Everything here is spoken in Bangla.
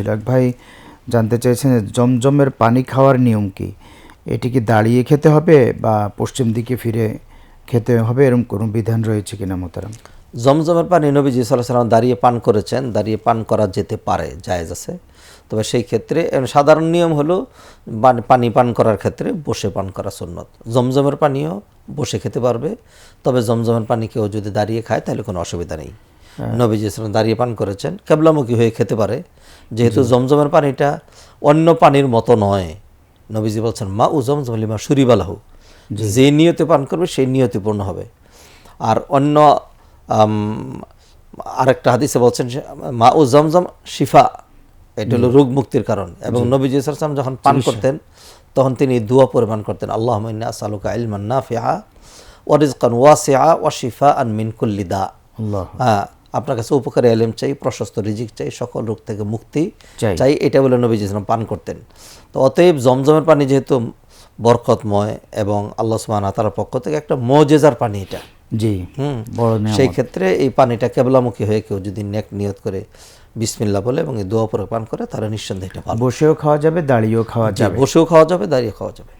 তিলক ভাই জানতে চাইছেন জমজমের পানি খাওয়ার নিয়ম কি? এটি কি দাঁড়িয়ে খেতে হবে বা পশ্চিম দিকে ফিরে খেতে হবে? এরকম কোনো বিধান রয়েছে কিনা মোতারাম জমজমের পানি নবীজি সাল্লাহ সাল্লাম দাঁড়িয়ে পান করেছেন দাঁড়িয়ে পান করা যেতে পারে জায়েজ আছে। তবে সেই ক্ষেত্রে সাধারণ নিয়ম হলো পানি পান করার ক্ষেত্রে বসে পান করা সুন্নত। জমজমের পানিও বসে খেতে পারবে তবে জমজমের পানি কেউ যদি দাঁড়িয়ে খায় তাহলে কোনো অসুবিধা নেই। নবীজি সাল্লাম দাঁড়িয়ে পান করেছেন কেবলামুখী হয়ে খেতে পারে যেহেতু জমজমের পানিটা অন্য পানির মতো নয়। নবীজি বলছেন মা উ জমজম লিমা সুরিবালাহু যে নিয়তে পান করবে সেই নিয়তে পূর্ণ হবে। আর অন্য আরেকটা হাদিসে বলছেন মা ও জমজম শিফা। এটা হলো রোগ মুক্তির কারণ। এবং নবীজি সাল্লাম যখন পান করতেন তখন তিনি দুয়া পরিমাণ করতেন আল্লাহ সালুকা ইলমান নাফিআ ওয়ারিজকান ওয়াসিআ ওয়া শিফা আন মিন কুল্লি দা। হ্যাঁ আপনার কাছে উপকারী এলেম চাই প্রশস্ত রিজিক চাই সকল রোগ থেকে মুক্তি চাই। এটা বলে নবীজি সাল্লাম পান করতেন। তো অতএব জমজমের পানি যেহেতু বরকতময় এবং আল্লাহ ওয়া তাআলার পক্ষ থেকে একটা মজেজার পানি এটা। জি হুম সেই ক্ষেত্রে এই পানিটা কেবলামুখী হয়ে কেউ যদি নেক নিয়ত করে বিসমিল্লাহ বলে এবং এই দোয়া পরে পান করে তাহলে নিঃসন্দেহে এটা বসেও খাওয়া যাবে দাঁড়িয়েও খাওয়া যাবে। বসেও খাওয়া যাবে দাঁড়িয়ে খাওয়া যাবে।